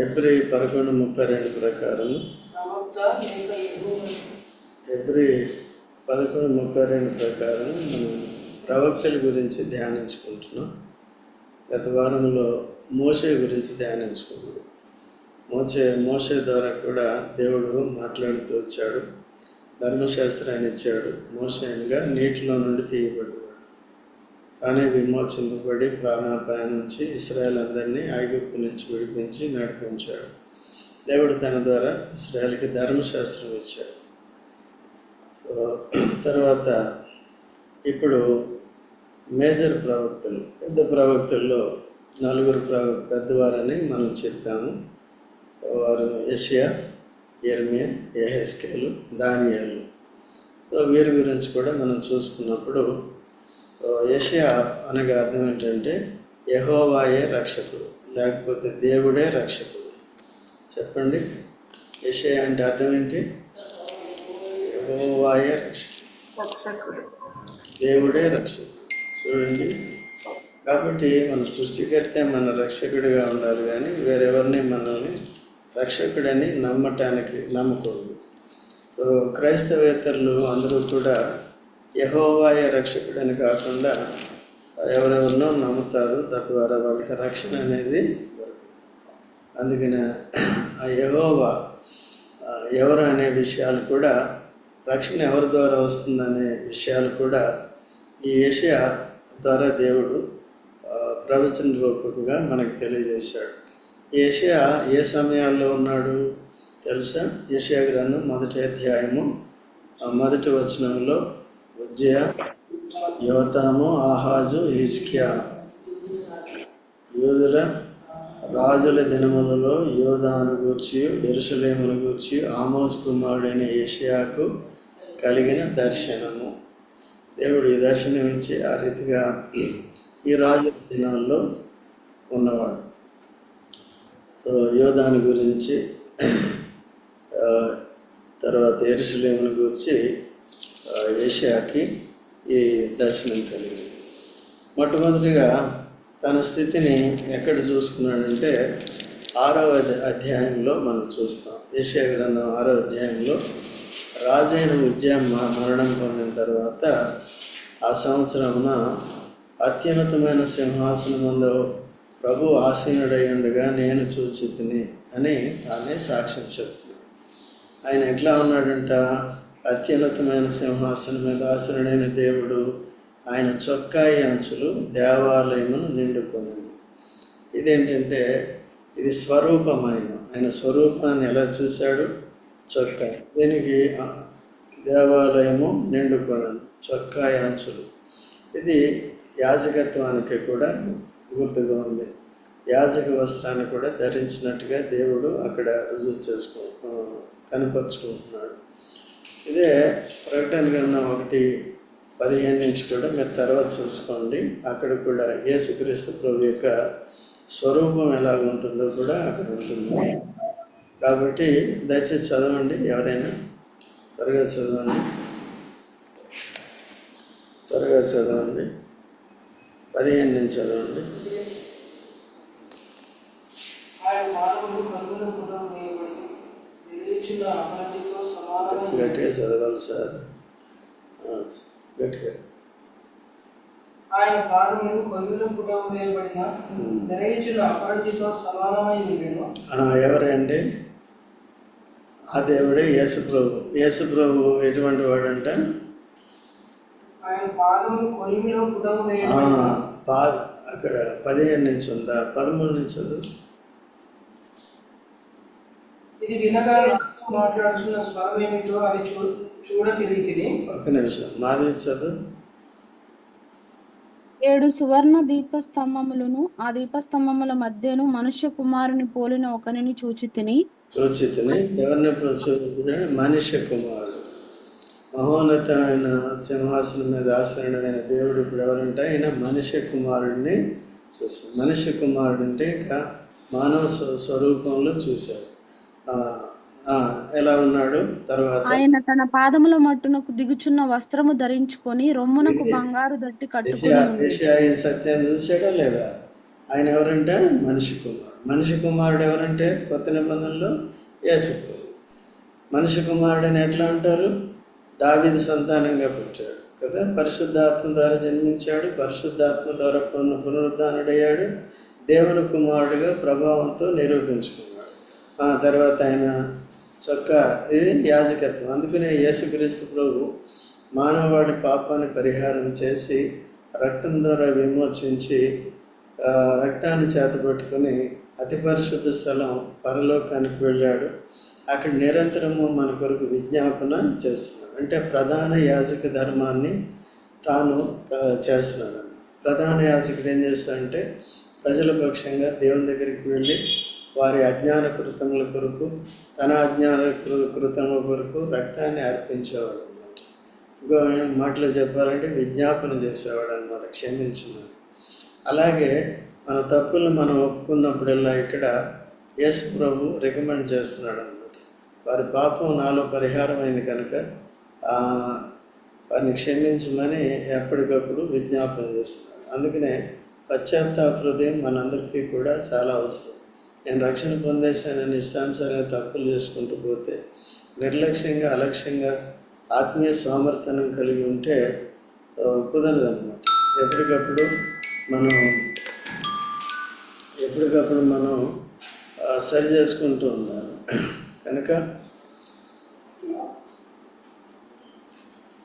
ఎబ్రి పదకొండు ముప్పై రెండు ప్రకారం. ఎబ్రి పదకొండు ముప్పై రెండు ప్రకారం మనం ప్రవక్తల గురించి ధ్యానించుకుంటున్నాం. గత వారంలో మోషే గురించి ధ్యానించుకున్నాం. మోసే మోసే ద్వారా కూడా దేవుడు మాట్లాడుతూ వచ్చాడు. ధర్మశాస్త్రాన్ని ఇచ్చాడు. మోసేనుగా నీటిలో నుండి తీయబడ్డాడు తానే విమోచింపబడి ప్రాణాపాయం నుంచి ఇస్రాయల్ అందరినీ ఐగుప్తు నుంచి విడిపించి నడిపించాడు దేవుడు తన ద్వారా ఇస్రాయల్కి ధర్మశాస్త్రం ఇచ్చాడు. సో తర్వాత ఇప్పుడు మేజర్ ప్రవక్తలు పెద్ద ప్రవక్తల్లో నలుగురు ప్రవ పెద్దవారని మనం చెప్పాము. వారు ఏషియా ఎర్మియా ఏహెస్కేలు దానియాలు. సో వీరి గురించి కూడా మనం చూసుకున్నప్పుడు సో యషియా అనగా అర్థం ఏంటంటే యహోవాయే రక్షకుడు లేకపోతే దేవుడే రక్షకుడు. చెప్పండి యషియా అంటే అర్థం ఏంటి? యహోవాయే రక్షకుడు. దేవుడే రక్షకుడు. చూడండి. కాబట్టి మన సృష్టికర్తే మన రక్షకుడిగా ఉండాలి కానీ వేరెవరిని మనల్ని రక్షకుడని నమ్మటానికి నమ్మకూడదు. సో క్రైస్తవేతరులు అందరూ కూడా యహోవాయ రక్షకుడని కాకుండా ఎవరెవరినో నమ్ముతారు తద్వారా వాళ్ళకి రక్షణ అనేది అందుకని ఆ యహోవా ఎవరు అనే విషయాలు కూడా రక్షణ ఎవరి ద్వారా వస్తుందనే విషయాలు కూడా ఈ ఏషియా ద్వారా దేవుడు ప్రవచన రూపకంగా మనకు తెలియజేశాడు. ఏషియా ఏ సమయాల్లో ఉన్నాడు తెలుసా? ఏషియా గ్రంథం మొదటి అధ్యాయము మొదటి వచనంలో ఉజ్జయ యోతాము ఆహాజు హిస్కియా యూదుల రాజుల దినములలో యోధాను గూర్చి ఎరుసలేమును గూర్చి ఆమోజ్ కుమారుడైన ఏషియాకు కలిగిన దర్శనము. దేవుడు ఈ దర్శనం ఇచ్చి ఆ రీతిగా ఈ రాజుల దినాల్లో ఉన్నవాడు. సో యోధాని గురించి తర్వాత ఎరుసలేమును గురించి ఏషియాకి ఈ దర్శనం కలిగింది. మొట్టమొదటిగా తన స్థితిని ఎక్కడ చూసుకున్నాడంటే ఆరవ అధ్య- అధ్యాయంలో మనం చూస్తాం. ఏషియా గ్రంథం ఆరో అధ్యాయంలో రాజైన విద్య మరణం పొందిన తర్వాత ఆ సంవత్సరమున అత్యున్నతమైన సింహాసనమందు ప్రభు ఆసీనుడై ఉండగా నేను చూచితిని అని తానే సాక్ష్యం చెప్తుంది. ఆయన ఎట్లా ఉన్నాడంట? అత్యున్నతమైన సింహాసనం మీద ఆసనుడైన దేవుడు ఆయన చొక్కాయి అంచులు దేవాలయమును నిండుకొని. ఇదేంటంటే ఇది స్వరూపమైన ఆయన స్వరూపాన్ని ఎలా చూశాడు? చొక్కాయి. దీనికి దేవాలయము నిండుకొని చొక్కాయి అంచులు. ఇది యాజకత్వానికి కూడా గుర్తుగా ఉంది. యాజక వస్త్రాన్ని కూడా ధరించినట్టుగా దేవుడు అక్కడ రుజువు చేసుకో కనపరుచుకుంటున్నాడు. ఇదే ప్రకటన గ్రంథం ఒకటి పదిహేను నుంచి కూడా మీరు తర్వాత చూసుకోండి. అక్కడ కూడా యేసుక్రీస్తు ప్రభు యొక్క స్వరూపం ఎలా ఉంటుందో కూడా అక్కడ ఉంటుంది. కాబట్టి దయచేసి చదవండి ఎవరైనా. త్వరగా చదవండి. త్వరగా చదవండి. పదిహేను నుంచి చదవండి. ఆయన మానవుడు కన్నుల వేయబడి నిలిచిన గట్టిగా చదవాలి సార్. గట్టిగా. ఆయన పాదములు కన్నుల పుటం వేయబడిన నెరవేర్చిన అపరాధితో సమానమై ఉండెను. ఎవరండి? ఆ దేవుడే యేసుప్రభు. యేసుప్రభు ఎటువంటి వాడంట? ఆయన పాదములు కొలిమిలో పుటం ఆ, వేయబడిన పా అక్కడ పదిహేను నుంచి ఉందా? పదమూడు నుంచి ఇది వినగా స్వరం ఏమిటో అది చూ చూడ తిరిగి ఒక్క నిమిషం. మాధవి చదువు. ఏడు సువర్ణ దీపస్తంభములను ఆ దీపస్తంభముల మధ్యను మనుష్య కుమారుని పోలిన ఒకనిని చూచి తిని చూచితిని. ఎవరిని చూపించాడు మనిషి కుమారుడు. మహోన్నతమైన సింహాసనం మీద ఆశ్రయమైన దేవుడు ఇప్పుడు ఎవరంటే ఆయన మనిషి కుమారుడిని చూస్తాడు మనిషి కుమారుడు అంటే ఇంకా మానవ స్వ- స్వరూపంలో చూశాడు. ఎలా ఉన్నాడు? తర్వాత? ఆయన తన పాదముల మట్టునకు దిగుచున్న వస్త్రము ధరించుకొని రొమ్మునకు బంగారు దట్టి కట్టుకుని ఈ సత్యాన్ని చూశాడా లేదా? ఆయన ఎవరంటే? మనిషి కుమారుడు. మనిషి కుమారుడు ఎవరంటే? కొత్త నిబంధనలో యేసు మనిషి కుమారుడని ఎట్లా అంటారు? దావీదు సంతానంగా పుట్టాడు కదా? పరిశుద్ధాత్మ ద్వారా జన్మించాడు. పరిశుద్ధాత్మ ద్వారా పున పునరుద్ధానుడయ్యాడు. దేవుని కుమారుడిగా ప్రభావంతో నిరూపించుకున్నాడు. ఆ తర్వాత ఆయన చొక్క ఇది యాజకత్వం. అందుకనే యేసుక్రీస్తు ప్రభు మానవాడి పాపాన్ని పరిహారం చేసి రక్తం ద్వారా విమోచించి రక్తాన్ని చేతపట్టుకుని అతి పరిశుద్ధ స్థలం పరలోకానికి వెళ్ళాడు. అక్కడ నిరంతరము మన కొరకు విజ్ఞాపన చేస్తున్నాడు. అంటే ప్రధాన యాజక ధర్మాన్ని తాను చేస్తున్నాడు ప్రధాన యాజకుడు ఏం చేస్తాడంటే ప్రజల పక్షంగా దేవుని దగ్గరికి వెళ్ళి వారి అజ్ఞాన కృతముల కొరకు తన అజ్ఞాన కృ- కృతముల కొరకు రక్తాన్ని అర్పించేవాడు అనమాట ఇంకో మాటలో చెప్పాలంటే విజ్ఞాపన చేసేవాడు అనమాట క్షమించమని అలాగే మన తప్పులను మనం ఒప్పుకున్నప్పుడల్లా ఇక్కడ యేసు ప్రభు రికమెండ్ చేస్తున్నాడు అనమాట వారి పాపం నాలో పరిహారం అయింది కనుక వారిని క్షమించమని ఎప్పటికప్పుడు విజ్ఞాపన చేస్తున్నాడు. అందుకనే పశ్చాత్తాప హృదయం మనందరికీ కూడా చాలా అవసరం. నేను రక్షణ పొందేశానని ఇష్టానుసారంగా తప్పులు చేసుకుంటూ పోతే నిర్లక్ష్యంగా అలక్ష్యంగా ఆత్మీయ సామర్థ్యం కలిగి ఉంటే కుదరదు అనమాట ఎప్పటికప్పుడు మనం ఎప్పటికప్పుడు మనం సరి చేసుకుంటూ ఉండాలి. కనుక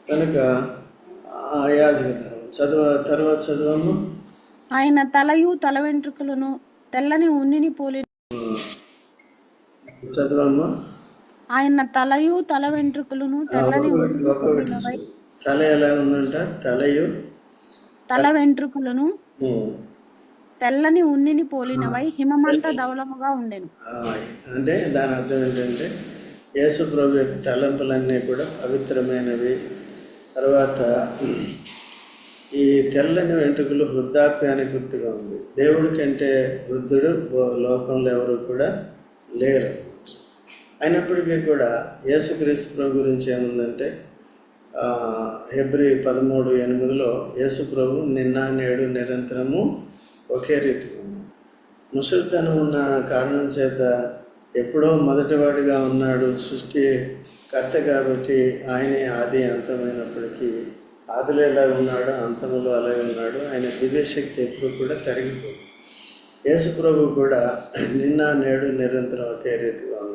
కనుక యాజకతనం చదువు తర్వాత చదువు ఆయన తలయు తల వెంట్రుకలను తెల్లని ఉన్నిని పోలి చదవమ్మా. ఆయన తలయు తల వెంట్రుకలను తెల్లని. తల ఎలా ఉందంట? తలయు తల వెంట్రుకలను తెల్లని ఉన్నిని పోలినవై హిమమంత ధవలముగా ఉండెను. అంటే దాని అర్థం ఏంటంటే యేసు ప్రభు యొక్క తలంపులన్నీ కూడా పవిత్రమైనవి. తర్వాత ఈ తెల్లని వెంట్రుకలు వృద్ధాప్యానికి గుర్తుగా ఉంది. దేవుడి కంటే వృద్ధుడు లోకంలో ఎవరు కూడా లేరు. అయినప్పటికీ కూడా యేసుక్రీస్తు ప్రభు గురించి ఏముందంటే ఆ, హెబ్రి పదమూడు ఎనిమిదిలో యేసు ప్రభు నిన్న నేడు నిరంతరము ఒకే రీతిగా ఉంది ముసలితనం ఉన్న కారణం చేత ఎప్పుడో మొదటివాడిగా ఉన్నాడు సృష్టి కర్త కాబట్టి ఆయనే ఆది అంతమైనప్పటికీ ఆదిలో ఎలా ఉన్నాడో అంతములో అలాగే ఉన్నాడు. ఆయన దివ్యశక్తి ఎప్పుడు కూడా తరిగిపోదు. యేసు ప్రభు కూడా నిన్న నేడు నిరంతరం ఒకే రీతిగా ఉన్నాడు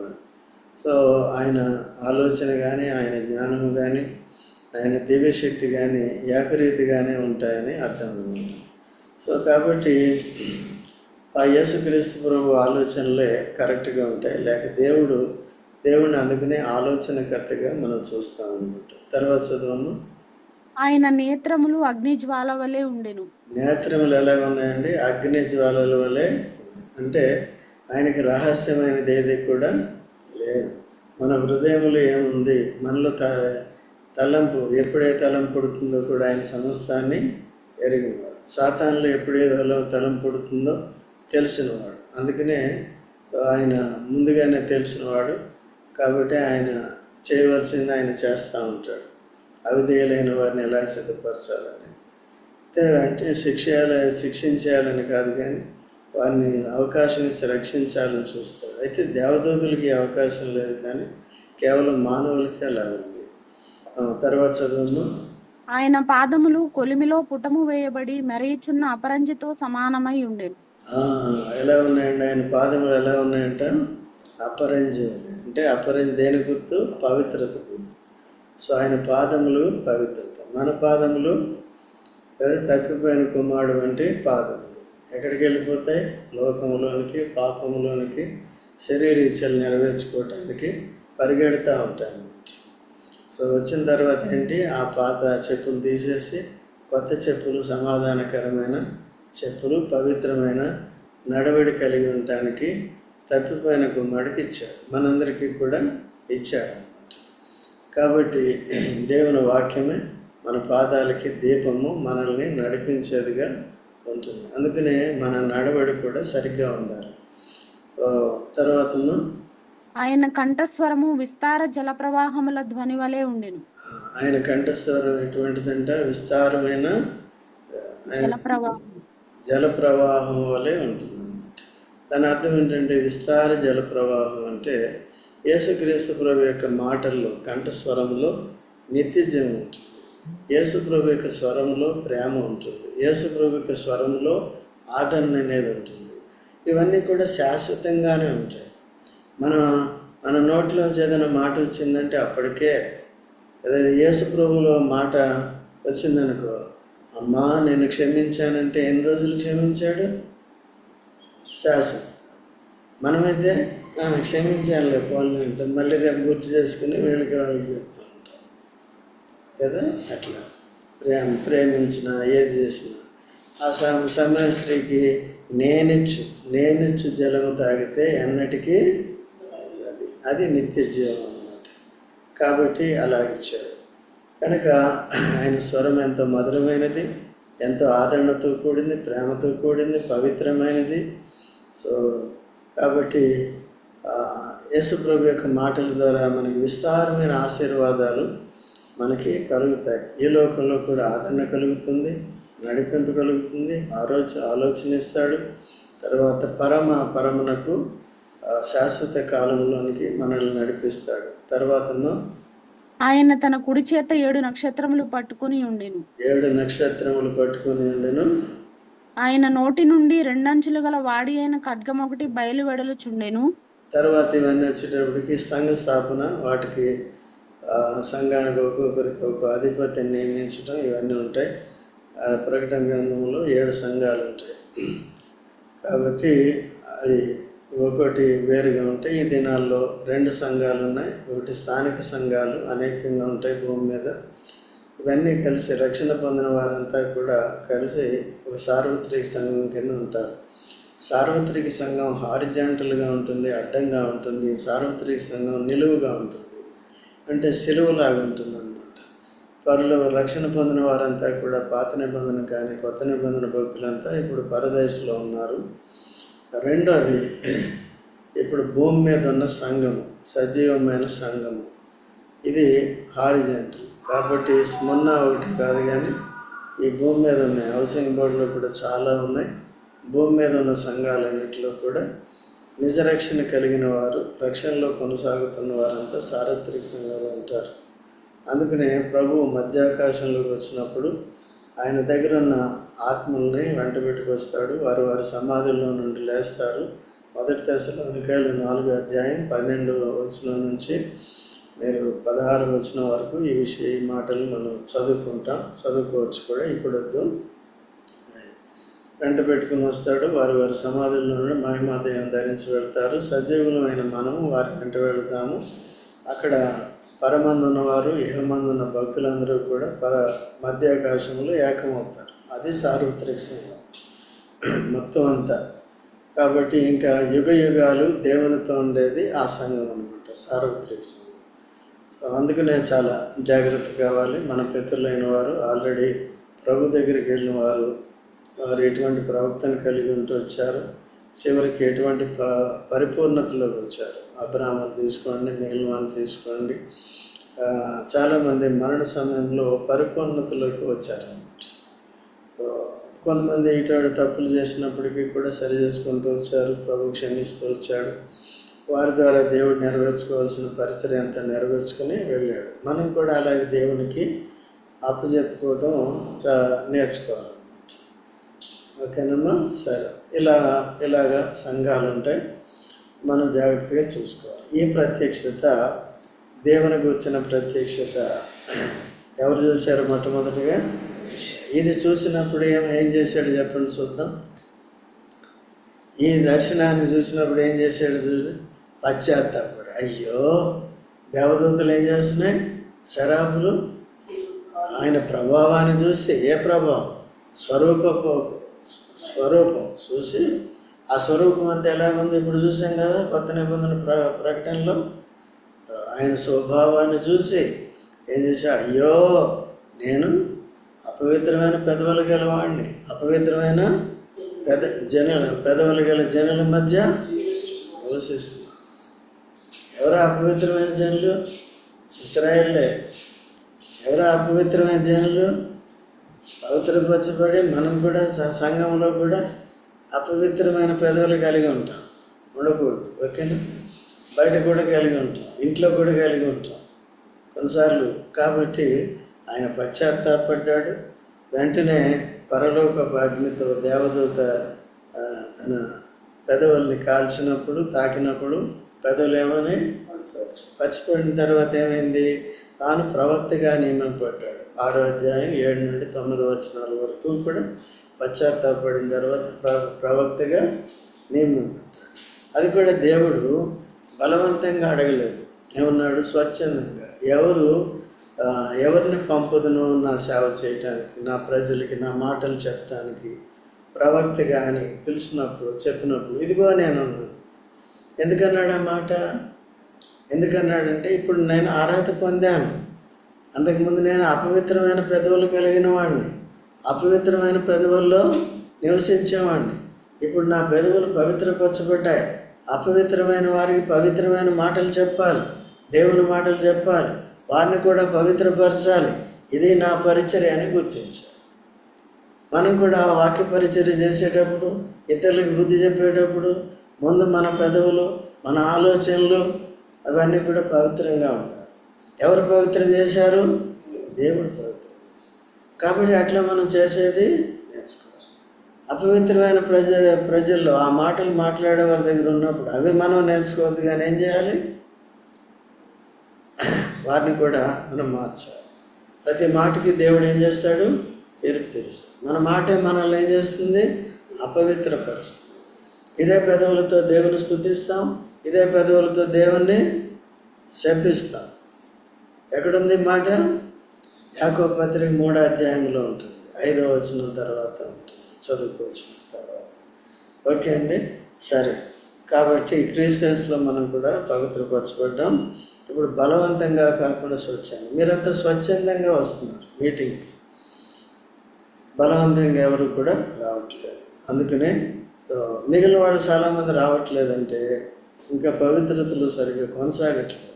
సో ఆయన ఆలోచన కానీ ఆయన జ్ఞానం కానీ ఆయన దివ్యశక్తి కానీ ఏకరీతిగానే ఉంటాయని అర్థం అనమాట సో కాబట్టి ఆ యేసుక్రీస్తు ప్రభు ఆలోచనలే కరెక్ట్గా ఉంటాయి. లేక దేవుడు దేవుడిని అందుకనే ఆలోచనకర్తగా మనం చూస్తాం అనమాట తర్వాత చదవము ఆయన నేత్రములు అగ్ని జ్వాల వలె ఉండెను. నేత్రములు ఎలా ఉన్నాయండి? అగ్ని జ్వాలల వలె. అంటే ఆయనకి రహస్యమైనది ఏది కూడా లేదు మన హృదయంలో ఏముంది? మనలో త తలంపు ఎప్పుడే తలంపు పుడుతుందో కూడా ఆయన సమస్తాన్ని ఎరిగినవాడు. సాతాన్లో ఎప్పుడే తలంపు పుడుతుందో తెలిసినవాడు. అందుకనే ఆయన ముందుగానే తెలిసినవాడు కాబట్టి ఆయన చేయవలసింది ఆయన చేస్తూ ఉంటాడు. అవిధేయులైన వారిని ఎలా సిద్ధపరచాలని? అంటే వెంటనే శిక్ష శిక్షించాలని కాదు కానీ వారిని అవకాశం ఇచ్చి రక్షించాలని చూస్తాడు అయితే దేవదూతులకి అవకాశం లేదు కానీ కేవలం మానవులకి అలా ఉంది. తర్వాత చదువు ఆయన పాదములు కొలిమిలో పుటము వేయబడి మెరయిచున్న అపరంజితో సమానమై ఉండెను. ఎలా ఉన్నాయండి? ఆయన పాదములు ఎలా ఉన్నాయంట? అపరంజి అంటే అపరంజి దేని గుర్తు? పవిత్రత గుర్తు. సో ఆయన పాదములు పవిత్రత. మన పాదములు అదే తప్పిపోయిన కుమారుడు వంటి పాదములు ఎక్కడికి వెళ్ళిపోతాయి? లోకంలోనికి పాపంలోనికి శరీరీచ్ఛలు నెరవేర్చుకోవటానికి పరిగెడుతూ ఉంటాయి అన్నమాట సో వచ్చిన తర్వాత ఏంటి? ఆ పాత చెప్పులు తీసేసి కొత్త చెప్పులు సమాధానకరమైన చెప్పులు పవిత్రమైన నడవడి కలిగి ఉండటానికి తప్పిపోయిన గుమ్మడికి ఇచ్చాడు. మనందరికీ కూడా ఇచ్చాడు అన్నమాట. కాబట్టి దేవుని వాక్యమే మన పాదాలకి దీపము మనల్ని నడిపించేదిగా ఉంటుంది. అందుకనే మన నడవడి కూడా సరిగ్గా ఉండాలి. ఓ, తర్వాతను ఆయన కంఠస్వరము విస్తార జల ప్రవాహముల ధ్వని వలె ఉండెను. ఆయన కంఠస్వరం ఎటువంటిదంట? విస్తారమైన జల ప్రవాహం జల ప్రవాహం వలె ఉంటుంది అన్నమాట దాని అర్థం ఏంటంటే విస్తార జల ప్రవాహం అంటే యేసుక్రీస్తు ప్రభు యొక్క మాటల్లో కంఠస్వరంలో నిత్యజయం ఉంటుంది. యేసు ప్రభు యొక్క స్వరంలో ప్రేమ ఉంటుంది. యేసు యొక్క స్వరంలో ఆదరణ అనేది ఉంటుంది. ఇవన్నీ కూడా శాశ్వతంగానే ఉంటాయి. మన మన నోట్లోంచి ఏదైనా మాట వచ్చిందంటే అప్పటికే అదే యేసుప్రభులో మాట వచ్చిందనుకో అమ్మా నేను క్షమించానంటే ఎన్ని రోజులు క్షమించాడు? శాశ్వత. మనమైతే క్షమించాలి క్షమించానులే అంటే. మళ్ళీ రేపు గుర్తు చేసుకుని వీళ్ళకి వాళ్ళకి చెప్తూ ఉంటాం. కదా? అట్లా. ప్రేమ ప్రేమించిన ఏది చేసినా ఆ సమయ స్త్రీకి నేనిచ్చు నేనిచ్చు జలము తాగితే ఎన్నటికీ అది అది నిత్య జీవం అన్నమాట. కాబట్టి అలాగిచ్చాడు కనుక ఆయన స్వరం ఎంతో మధురమైనది ఎంతో ఆదరణతో కూడింది ప్రేమతో కూడింది పవిత్రమైనది. సో కాబట్టి యేసుప్రభు యొక్క మాటల ద్వారా మనకి విస్తారమైన ఆశీర్వాదాలు మనకి కలుగుతాయి. ఈ లోకంలో కూడా ఆదరణ కలుగుతుంది నడిపింపు కలుగుతుంది ఆలోచ ఆలోచన ఇస్తాడు. తర్వాత పరమ పరమునకు శాశ్వత కాలంలోనికి మనల్ని నడిపిస్తాడు. తర్వాతను ఆయన తన కుడి చేత ఏడు నక్షత్రములు పట్టుకుని ఉండెను. ఏడు నక్షత్రములు పట్టుకుని ఉండెను. ఆయన నోటి నుండి రెండంచులు గల వాడి అయిన ఖడ్గం ఒకటి బయలు వెడలుచుండెను తర్వాత ఇవన్నీ వచ్చేటప్పటికి సంఘ స్థాపన వాటికి సంఘానికి ఒక్కొక్కరికి ఒక అధిపతిని నియమించడం ఇవన్నీ ఉంటాయి. ఆ, ప్రకటన గ్రంథంలో ఏడు సంఘాలు ఉంటాయి. కాబట్టి అది ఒకటి వేరుగా ఉంటాయి ఈ దినాల్లో రెండు సంఘాలు ఉన్నాయి. ఒకటి స్థానిక సంఘాలు అనేకంగా ఉంటాయి భూమి మీద. ఇవన్నీ కలిసి రక్షణ పొందిన వారంతా కూడా కలిసి ఒక సార్వత్రిక సంఘం కింద ఉంటారు. సార్వత్రిక సంఘం హారిజాంటల్గా ఉంటుంది అడ్డంగా ఉంటుంది. సార్వత్రిక సంఘం నిలువుగా ఉంటుంది. అంటే సిలువలాగా ఉంటుంది అనమాట పరులు రక్షణ పొందిన వారంతా కూడా పాత నిబంధన కానీ కొత్త నిబంధన భక్తులంతా ఇప్పుడు పరదేశంలో ఉన్నారు. రెండోది ఇప్పుడు భూమి మీద ఉన్న సంఘము సజీవమైన సంఘము. ఇది హారిజెంటల్. కాబట్టి మొన్న ఒకటి కాదు కానీ ఈ భూమి మీద ఉన్నాయి హౌసింగ్ బోర్డులో కూడా చాలా ఉన్నాయి. భూమి మీద ఉన్న సంఘాలన్నింటిలో కూడా నిజరక్షణ కలిగిన వారు రక్షణలో కొనసాగుతున్న వారంతా సార్వత్రిక సంఘంలో ఉంటారు. అందుకనే ప్రభువు మధ్యాకాశంలోకి వచ్చినప్పుడు ఆయన దగ్గర ఉన్న ఆత్మల్ని వెంట పెట్టుకొస్తాడు. వారు వారి సమాధుల్లో నుండి లేస్తారు. మొదటి దశలో అందుకాయలు నాలుగు అధ్యాయం పన్నెండు వచనం నుంచి మీరు పదహారు వచనం వరకు ఈ విషయ ఈ మాటలు మనం చదువుకుంటాం. చదువుకోవచ్చు కూడా ఇప్పుడు వద్దు. వెంట పెట్టుకుని వస్తాడు. వారు వారి సమాధుల్లో నుండి మహిమాదయం ధరించి వెళ్తారు. సజీవులమైన మనము వారి వెంట వెళ్తాము. అక్కడ పరమందున్నవారు ఇహమందున్న భక్తులందరూ కూడా పర మధ్యాకాశంలో ఏకమవుతారు. అది సార్వత్రిక సంఘం మొత్తం అంతా. కాబట్టి ఇంకా యుగ యుగాలు దేవునితో ఉండేది ఆ సంఘం అనమాట సార్వత్రిక సంఘం. సో అందుకనే చాలా జాగ్రత్త కావాలి. మన పితరులైన వారు ఆల్రెడీ ప్రభు దగ్గరికి వెళ్ళిన వారు వారు ఎటువంటి ప్రవక్తను కలిగి ఉంటూ వచ్చారు? చివరికి ఎటువంటి ప పరిపూర్ణతలోకి వచ్చారు? అబ్రాహ్మణ్ తీసుకోండి మిగిలిన తీసుకోండి. చాలామంది మరణ సమయంలో పరిపూర్ణతలోకి వచ్చారు అన్నమాట కొంతమంది ఇటువంటి తప్పులు చేసినప్పటికీ కూడా సరి చేసుకుంటూ వచ్చారు ప్రభు క్షమిస్తూ వచ్చాడు. వారి ద్వారా దేవుడు నెరవేర్చుకోవాల్సిన పరిచయం అంతా నెరవేర్చుకుని వెళ్ళాడు. మనం కూడా అలాగే దేవునికి అప్పచెప్పుకోవడం చా నేర్చుకోవాలి. ఓకేనమ్మా? సరే. ఇలా ఇలాగా సంఘాలు ఉంటాయి మనం జాగ్రత్తగా చూసుకోవాలి. ఈ ప్రత్యక్షత దేవునికి వచ్చిన ప్రత్యక్షత ఎవరు చూశారు మొట్టమొదటిగా? ఇది చూసినప్పుడు ఏం ఏం చేశాడు చెప్పండి చూద్దాం. ఈ దర్శనాన్ని చూసినప్పుడు ఏం చేశాడు చూడు? పశ్చాత్తాపడు అయ్యో! దేవదూతలు ఏం చేస్తున్నాయి? శరాబులు? ఆయన ప్రభావాన్ని చూసి ఏ ప్రభావం? స్వరూపపు స్వరూపం చూసి ఆ స్వరూపం అంతా ఎలాగుంది? ఇప్పుడు చూసాం కదా కొత్త నిబంధన ప్ర ప్రకటనలో ఆయన స్వభావాన్ని చూసి ఏం చేశా? అయ్యో నేను అపవిత్రమైన పెదవులు గలవాడిని అపవిత్రమైన పెద జనుల పెదవులు గల జనుల మధ్య నివసిస్తున్నాను ఎవరు అపవిత్రమైన జనులు? ఇస్రాయేల్లే ఎవరు అపవిత్రమైన జనులు? పవిత్రపరచబడి మనం కూడా సంఘంలో కూడా అపవిత్రమైన పెదవులు కలిగి ఉంటాం. ఉండకూడదు ఓకేనా? బయట కూడా కలిగి ఉంటాం ఇంట్లో కూడా కలిగి ఉంటాం. కొన్నిసార్లు కాబట్టి ఆయన పశ్చాత్తాపడ్డాడు. వెంటనే పరలోక అగ్నితో దేవదూత తన పెదవుల్ని కాల్చినప్పుడు తాకినప్పుడు పెదవులు ఏమని పచ్చిపోయిన తర్వాత ఏమైంది? తాను ప్రవక్తగా నియమింపడ్డాడు ఆరో అధ్యాయం ఏడు నుండి తొమ్మిది వచనాల వరకు కూడా పశ్చాత్తాపడిన తర్వాత ప్ర ప్రవక్తగా నియమింపడ్డాడు అది కూడా దేవుడు బలవంతంగా అడగలేదు. ఏమన్నాడు? స్వచ్ఛందంగా. ఎవరు ఎవరిని పంపుదును నా సేవ చేయటానికి నా ప్రజలకి నా మాటలు చెప్పడానికి ప్రవక్తగా అని పిలిచినప్పుడు చెప్పినప్పుడు ఇదిగో నేను ఉన్నాను ఎందుకన్నాడు ఆ మాట? ఎందుకన్నాడంటే ఇప్పుడు నేను అర్హత పొందాను. అంతకుముందు నేను అపవిత్రమైన పెదవులు కలిగిన వాడిని అపవిత్రమైన పెదవుల్లో నివసించేవాడిని ఇప్పుడు నా పెదవులు పవిత్రపరచబడ్డాయి. అపవిత్రమైన వారికి పవిత్రమైన మాటలు చెప్పాలి. దేవుని మాటలు చెప్పాలి. వారిని కూడా పవిత్రపరచాలి. ఇది నా పరిచర్య అని గుర్తించాలి. మనం కూడా వాక్య పరిచర్య చేసేటప్పుడు ఇతరులకు బుద్ధి చెప్పేటప్పుడు ముందు మన పెదవులు మన ఆలోచనలు అవన్నీ కూడా పవిత్రంగా ఉండాలి. ఎవరు పవిత్రం చేశారు? దేవుడు పవిత్రం చేశారు కాబట్టి అట్లా మనం చేసేది నేర్చుకోవాలి. అపవిత్రమైన ప్రజ ప్రజల్లో ఆ మాటలు మాట్లాడే వారి దగ్గర ఉన్నప్పుడు అవి మనం నేర్చుకోవద్దు కానీ ఏం చేయాలి? వారిని కూడా మనం మార్చాలి. ప్రతి మాటకి దేవుడు ఏం చేస్తాడు? తీర్పు తీరుస్తాడు. మన మాటే మనల్ని ఏం చేస్తుంది? అపవిత్రపరుస్తుంది. ఇదే పెదవులతో దేవుని స్థుతిస్తాం. ఇదే పెదవులతో దేవుణ్ణి శపిస్తాం. ఎక్కడుంది మాట? యాకో పత్రిక మూడో అధ్యాయంలో ఉంటుంది. ఐదో వచనం తర్వాత ఉంటుంది. చదువుకోవచ్చిన తర్వాత. ఓకే అండి? సరే. కాబట్టి క్రీస్తస్లో మనం కూడా పవిత్రపరచబడ్డాం. ఇప్పుడు బలవంతంగా కాకుండా స్వచ్ఛంగా. మీరంతా స్వచ్ఛందంగా వస్తున్నారు మీటింగ్కి. బలవంతంగా ఎవరు కూడా రావట్లేదు. అందుకనే మిగిలిన వాళ్ళు చాలామంది రావట్లేదంటే ఇంకా పవిత్రతలు సరిగ్గా కొనసాగట్లేదు.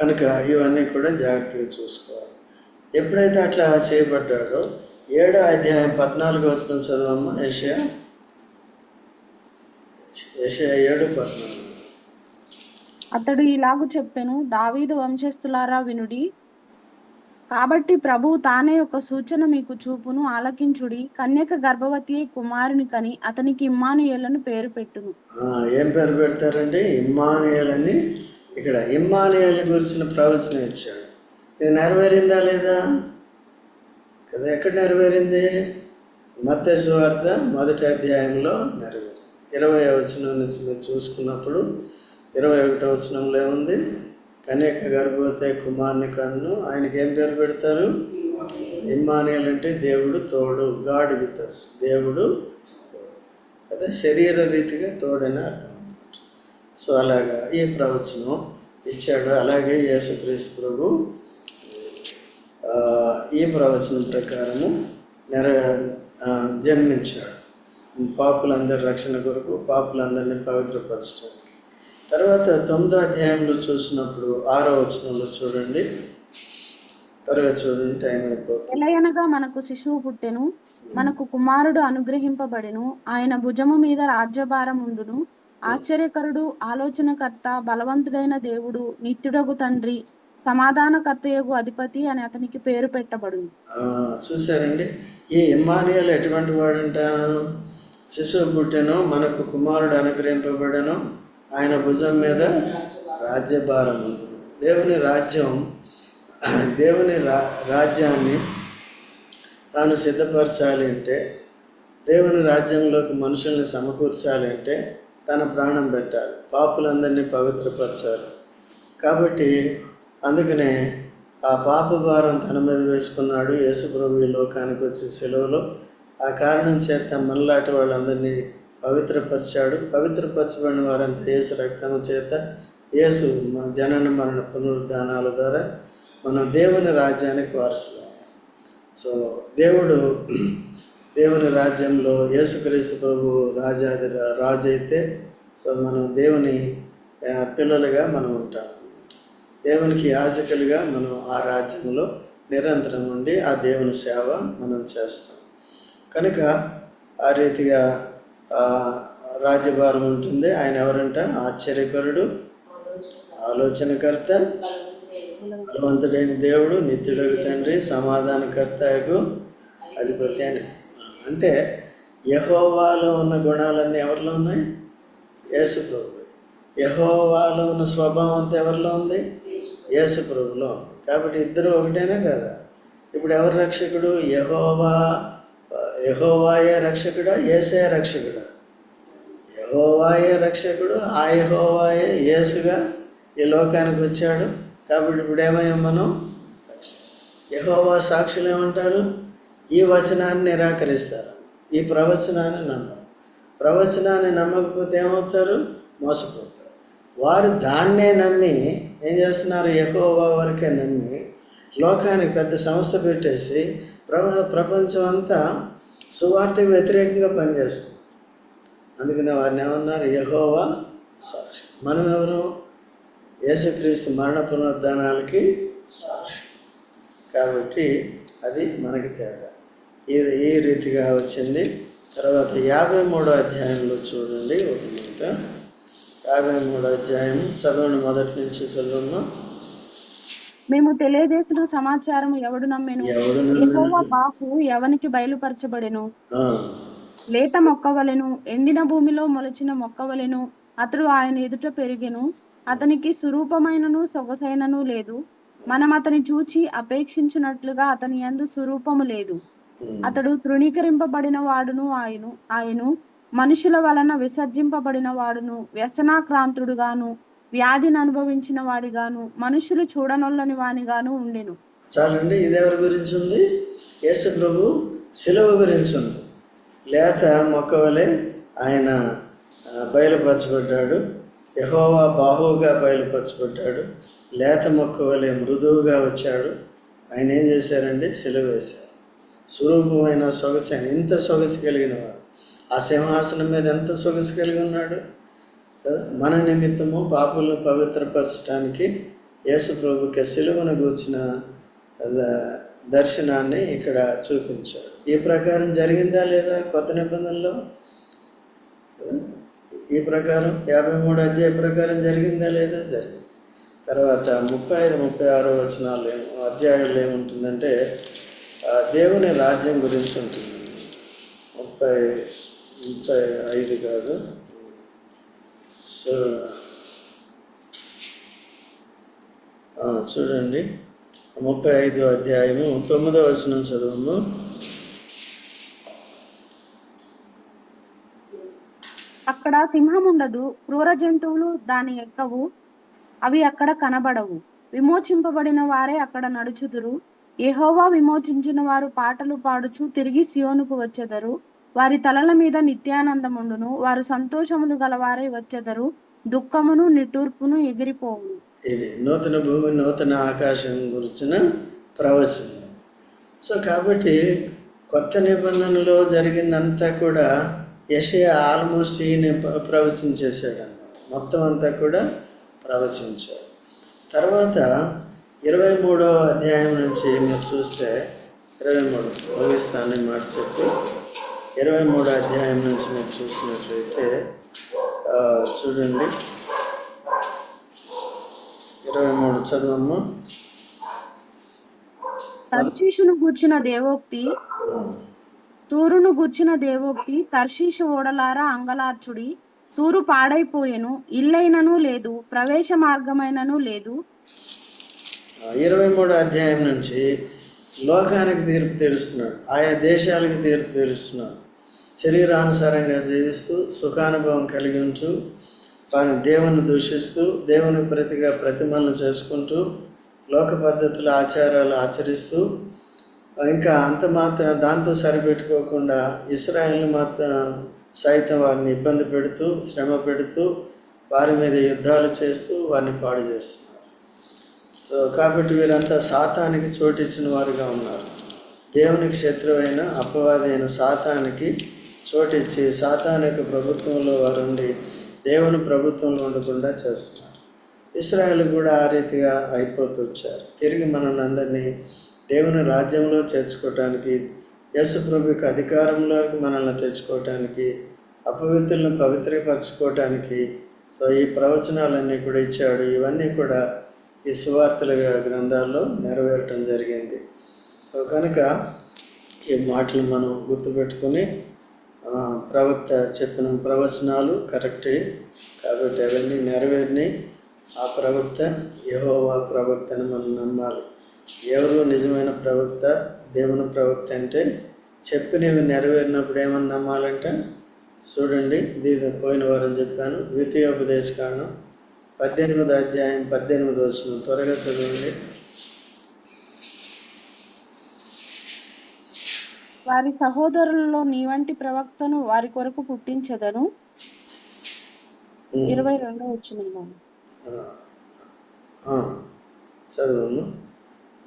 కనుక ఇవన్నీ కూడా జాగ్రత్తగా చూసుకోవాలి. ఎప్పుడైతే అట్లా చేయబడ్డాడో ఏడో అధ్యాయం పద్నాలుగు వచ్చిన చదవమ్మా ఏషియా? ఏషియా ఏడు పద్నాలుగు. అతడు ఇలాగు చెప్పెను దావీదు వంశస్థులారా వినుడి. కాబట్టి ప్రభువు తానే ఒక సూచన మీకు చూపును ఆలకించుడి. కన్యక గర్భవతి కుమారుని కని అతనికి ఇమ్మానుయేలను పేరు పెట్టును. ఏం పేరు పెడతారండి? ఇమ్మానుయేల్ అని ఇక్కడ ఇమ్మానుయేల్ గురించిన ప్రవచనం ఇచ్చాడు. ఇది నెరవేరిందా లేదా? కదా ఎక్కడ నెరవేరింది? మత్స్యవార్త మొదటి అధ్యాయంలో నెరవేరింది. ఇరవై వచనం నుంచి మీరు చూసుకున్నప్పుడు ఇరవై ఒకటో వచనంలో ఏముంది? కనేక గర్భవతి కుమార్ని కన్ను. ఆయనకి ఏం పేరు పెడతారు? ఇమ్మానియల్ అంటే దేవుడు తోడు గాడ్ విత్ అస్ దేవుడు అదే శరీర రీతిగా తోడని అర్థం. సో అలాగా ఈ ప్రవచనం ఇచ్చాడు. అలాగే యేసుక్రీస్తు ప్రభు ఈ ప్రవచనం ప్రకారము నెర జన్మించాడు. పాపులందరి రక్షణ కొరకు పాపులందరినీ పవిత్రపరచడానికి. తర్వాత తొమ్మిదో అధ్యాయంలో చూసినప్పుడు ఆరో వచనంలో చూడండి. త్వరగా చూడండి టైం అయిపోతుంది. ఎలయనగా మనకు శిశువు పుట్టెను మనకు కుమారుడు అనుగ్రహింపబడెను ఆయన భుజము మీద రాజ్యభారం ఉండును ఆశ్చర్యకరుడు ఆలోచనకర్త బలవంతుడైన దేవుడు నిత్యుడగు తండ్రి సమాధానకర్తయగు అధిపతి అని అతనికి పేరు పెట్టబడు చూసారండి చూశారండి? ఈ ఇమ్మానియల్ ఎటువంటి వాడంట? శిశువు పుట్టెను మనకు కుమారుడు అనుగ్రహింపబడను ఆయన భుజం మీద రాజ్యభారం దేవుని రాజ్యం దేవుని రా రాజ్యాన్ని తాను సిద్ధపరచాలి అంటే దేవుని రాజ్యంలోకి మనుషుల్ని సమకూర్చాలి అంటే తన ప్రాణం పెట్టాలి. పాపులందరినీ పవిత్రపరచాలి. కాబట్టి అందుకనే ఆ పాప భారం తన మీద వేసుకున్నాడు యేసుప్రభు ఈ లోకానికి వచ్చి సెలవులో. ఆ కారణం చేత మనలాంటి వాళ్ళందరినీ పవిత్రపరిచాడు. పవిత్రపరచబడిన వారంతా యేసు రక్తము చేత యేసు జనన మరణ పునరుద్ధానాల ద్వారా మనం దేవుని రాజ్యానికి వారసులయ్యాం సో దేవుడు దేవుని రాజ్యంలో యేసుక్రీస్తు ప్రభు రాజాది రాజు అయితే సో మనం దేవుని పిల్లలుగా మనం ఉంటాం అన్నమాట. దేవునికి యాజకులుగా మనం ఆ రాజ్యంలో నిరంతరం ఉండి ఆ దేవుని సేవ మనం చేస్తాం. కనుక ఆ రీతిగా రాజ్యభారం ఉంటుంది. ఆయన ఎవరంట? ఆశ్చర్యకరుడు ఆలోచనకర్త బలవంతుడైన దేవుడు నిత్యుడకు తండ్రి సమాధానకర్తకు అధిపతి అని. అంటే యహోవాలో ఉన్న గుణాలన్నీ ఎవరిలో ఉన్నాయి? యేసు ప్రభు యహోవాలో ఉన్న స్వభావం అంతా ఎవరిలో ఉంది? యేసు ప్రభులో ఉంది. కాబట్టి ఇద్దరు ఒకటేనా కదా? ఇప్పుడు ఎవరు రక్షకుడు? యహోవా యహోవాయే రక్షకుడా? ఏసే రక్షకుడా? యహోవాయే రక్షకుడు ఆ యహోవాయే యేసుగా ఈ లోకానికి వచ్చాడు. కాబట్టి ఇప్పుడు ఏమయ్యాం మనం? యహోవా సాక్షులు ఏమంటారు? ఈ వచనాన్ని నిరాకరిస్తారు. ఈ ప్రవచనాన్ని నమ్మరు. ప్రవచనాన్ని నమ్మకపోతే ఏమవుతారు? మోసపోతారు. వారు దాన్నే నమ్మి ఏం చేస్తున్నారు? ఎక్కువ వరకే నమ్మి లోకానికి పెద్ద సంస్థ పెట్టేసి ప్రప ప్రపంచం అంతా సువార్తకు వ్యతిరేకంగా పనిచేస్తుంది. అందుకనే వారిని ఏమన్నారు? యహోవా సాక్షి. మనం ఎవరు? యేసుక్రీస్తు మరణ పునరుద్ధానాలకి సాక్షి. కాబట్టి అది మనకి తేడా. ఇది ఈ రీతిగా వచ్చింది? తర్వాత యాభై మూడో అధ్యాయంలో చూడండి ఒక మాట యాభై మూడో అధ్యాయం చదవండి మొదటి నుంచి చదవమ్మా మేము తెలియజేసిన సమాచారం ఎవడు నమ్మెను? యెహోవా బాహు ఎవనికి బయలుపరచబడెను? లేత మొక్కవలెను ఎండిన భూమిలో మొలచిన మొక్కవలెను అతడు ఆయన ఎదుట పెరిగెను. అతనికి సురూపమైనను సొగసైనను లేదు. మనం అతని చూచి అపేక్షించినట్లుగా అతని యందు స్వరూపము లేదు. అతడు తృణీకరింపబడిన వాడును ఆయను ఆయను మనుషుల వలన విసర్జింపబడిన వాడును వ్యసనాక్రాంతుడుగాను వ్యాధిని అనుభవించిన వాడిగాను మనుషులు చూడనొల్లని వానిగాను ఉండెను. చాలండి ఇది ఎవరి గురించి ఉంది? యేసు ప్రభు శిలువ గురించి ఉంది. లేత మొక్క వలె ఆయన బయలుపరచబడ్డాడు. యహోవా బాహువుగా బయలుపరచబడ్డాడు. లేత మొక్క వలె మృదువుగా వచ్చాడు. ఆయన ఏం చేశారండి? సిలువ వేశారు. స్వరూపమైన సొగసు ఆయన ఎంత సొగసు కలిగిన వాడు? ఆ సింహాసనం మీద ఎంత సొగసు కలిగి ఉన్నాడు? కదా మన నిమిత్తము పాపులను పవిత్రపరచడానికి యేసు ప్రభుకి సిలువను గూర్చిన దర్శనాన్ని ఇక్కడ చూపించాడు. ఈ ప్రకారం జరిగిందా లేదా కొత్త నిబంధనలో? ఈ ప్రకారం యాభై మూడు అధ్యాయ ప్రకారం జరిగిందా లేదా? జరిగింది. తర్వాత ముప్పై ఐదు ముప్పై ఆరో వచనాలు ఏం అధ్యాయాలు ఏముంటుందంటే దేవుని రాజ్యం గురించి ఉంటుంది. ముప్పై ముప్పై ఐదు కాదు. సో చూడండి. ముప్పై ఐదు అధ్యాయము తొమ్మిదో వచనం చదువుము. అక్కడ సింహం ఉండదు క్రూర జంతువులు దాని ఎక్కవు అవి అక్కడ కనబడవు. విమోచింపబడిన వారే అక్కడ నడుచుదురు. యహోవా విమోచించిన వారు పాటలు పాడుచు తిరిగి సియోనుకు వచ్చెదరు. వారి తలల మీద నిత్యానందముండును. వారు సంతోషములు గలవారై వచ్చెదరు. దుఃఖమును నిటూర్పును ఎగిరిపోవు ఇది నూతన భూమి నూతన ఆకాశం గురించిన ప్రవచనం. సో కాబట్టి కొత్త నిబంధనలో జరిగిందంతా కూడా యషయ ఆల్మోస్ట్ ఈయన ప్రవచించేశాడు అన్నమాట మొత్తం అంతా కూడా ప్రవచించాడు. తర్వాత ఇరవై మూడో అధ్యాయం నుంచి మీరు చూస్తే ఇరవై మూడు ముగిస్తాను ఈ మాట చెప్పి ఇరవై మూడో అధ్యాయం నుంచి మీరు చూసినట్లయితే చూడండి. ఇరవై మూడు చదవమ్మా. తర్షీషును గూర్చిన దేవోక్తి తూరును గూర్చిన దేవోక్తి తర్షీషు ఓడలారా అంగలార్చుడి తూరు పాడైపోయెను ఇల్లైనను లేదు ప్రవేశ మార్గమైనను లేదు ఇరవై మూడో అధ్యాయం నుంచి లోకానికి తీర్పు తీరుస్తున్నాడు. ఆయా దేశాలకు తీర్పు తీరుస్తున్నాడు. శరీరానుసారంగా జీవిస్తూ సుఖానుభవం కలిగి ఉంటూ వారిని దేవుని దూషిస్తూ దేవుని ప్రతిగా ప్రతిమలను చేసుకుంటూ లోక పద్ధతుల ఆచారాలు ఆచరిస్తూ ఇంకా అంత మాత్రం దాంతో సరిపెట్టుకోకుండా ఇస్రాయల్ని మాత్రం సైతం వారిని ఇబ్బంది పెడుతూ శ్రమ పెడుతూ వారి మీద యుద్ధాలు చేస్తూ వారిని పాడు చేస్తున్నారు సో కాబట్టి వీరంతా సాతానికి చోటిచ్చిన వారుగా ఉన్నారు. దేవునికి శత్రువైన అపవాది అయిన సాతానికి చోటిచ్చి సాతాన్ యొక్క ప్రభుత్వంలో వారు ఉండి దేవుని ప్రభుత్వంలో ఉండకుండా చేస్తున్నారు. ఇస్రాయల్ కూడా ఆ రీతిగా అయిపోతూ వచ్చారు. తిరిగి మనల్ని అందరినీ దేవుని రాజ్యంలో చేర్చుకోవటానికి యేసు ప్రభుకి అధికారంలోకి మనల్ని తెచ్చుకోవటానికి అపవిత్రులను పవిత్రపరచుకోవటానికి సో ఈ ప్రవచనాలన్నీ కూడా ఇచ్చాడు. ఇవన్నీ కూడా ఈ సువార్తల గ్రంథాల్లో నెరవేరటం జరిగింది. సో కనుక ఈ మాటలు మనం గుర్తుపెట్టుకొని ప్రవక్త చెప్పిన ప్రవచనాలు కరెక్టే కాబట్టి అవన్నీ నెరవేరినాయి ఆ ప్రవక్త యహోవా ప్రవక్తని మనం నమ్మాలి. ఎవరు నిజమైన ప్రవక్త దేవుని ప్రవక్త అంటే చెప్పినవి నెరవేరినప్పుడు ఏమని నమ్మాలంటే? చూడండి దీని పోయిన వారం చెప్పాను ద్వితీయోపదేశ కారణం పద్దెనిమిది అధ్యాయం పద్దెనిమిది వచ్చిన త్వరగా చదవండి. వారి సహోదరులలో నీ వంటి ప్రవక్తను వారి కొరకు పుట్టించదను. ఇరవై రెండో వచ్చిన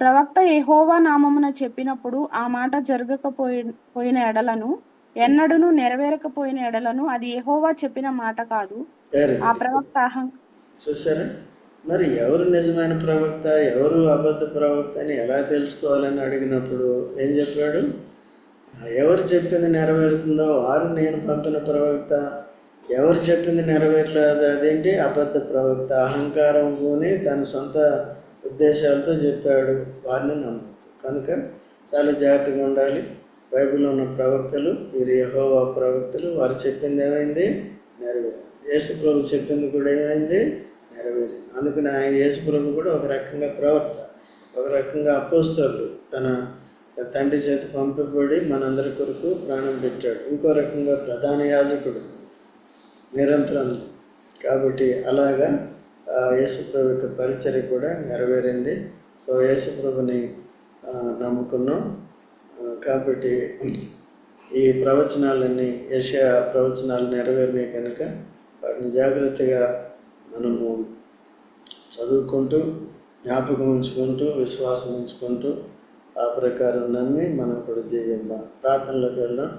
ప్రవక్త యెహోవా నామమున చెప్పినప్పుడు ఆ మాట జరగకపోయి పోయిన ఎడలను ఎన్నడూను నెరవేరకపోయిన ఎడలను అది యెహోవా చెప్పిన మాట కాదు. ఆ ప్రవక్త అహం చూసారా? మరి ఎవరు నిజమైన ప్రవక్త ఎవరు అబద్ధ ప్రవక్త అని ఎలా తెలుసుకోవాలని అడిగినప్పుడు ఏం చెప్పాడు? ఎవరు చెప్పింది నెరవేరుతుందో వారు నేను పంపిన ప్రవక్త. ఎవరు చెప్పింది నెరవేరలేదు అదేంటి? అబద్ధ ప్రవక్త. అహంకారం కొని తన సొంత ఉద్దేశాలతో చెప్పాడు. వారిని నమ్మద్దు. కనుక చాలా జాగ్రత్తగా ఉండాలి. బైబిల్లో ఉన్న ప్రవక్తలు వీరు యహోవా ప్రవక్తలు వారు చెప్పింది ఏమైంది? నెరవేరు యేసు ప్రభు చెప్పింది కూడా ఏమైంది? నెరవేరింది. అందుకని ఆయన యేసుప్రభు కూడా ఒక రకంగా ప్రవర్త ఒక రకంగా అపోస్తలు తన తండ్రి చేత పంపబడి మనందరి కొరకు ప్రాణం పెట్టాడు. ఇంకో రకంగా ప్రధాన యాజకుడు నిరంతరం. కాబట్టి అలాగా యేసుప్రభు యొక్క పరిచర్య కూడా నెరవేరింది. సో యేసుప్రభుని నమ్ముకున్నాం. కాబట్టి ఈ ప్రవచనాలన్నీ యశ ప్రవచనాలు నెరవేరినాయి కనుక వాటిని జాగ్రత్తగా మనము చదువుకుంటూ జ్ఞాపకం ఉంచుకుంటూ విశ్వాసం ఉంచుకుంటూ ఆ ప్రకారం నమ్మి మనం కూడా జీవిద్దాం ప్రార్థనలోకి వెళ్దాం.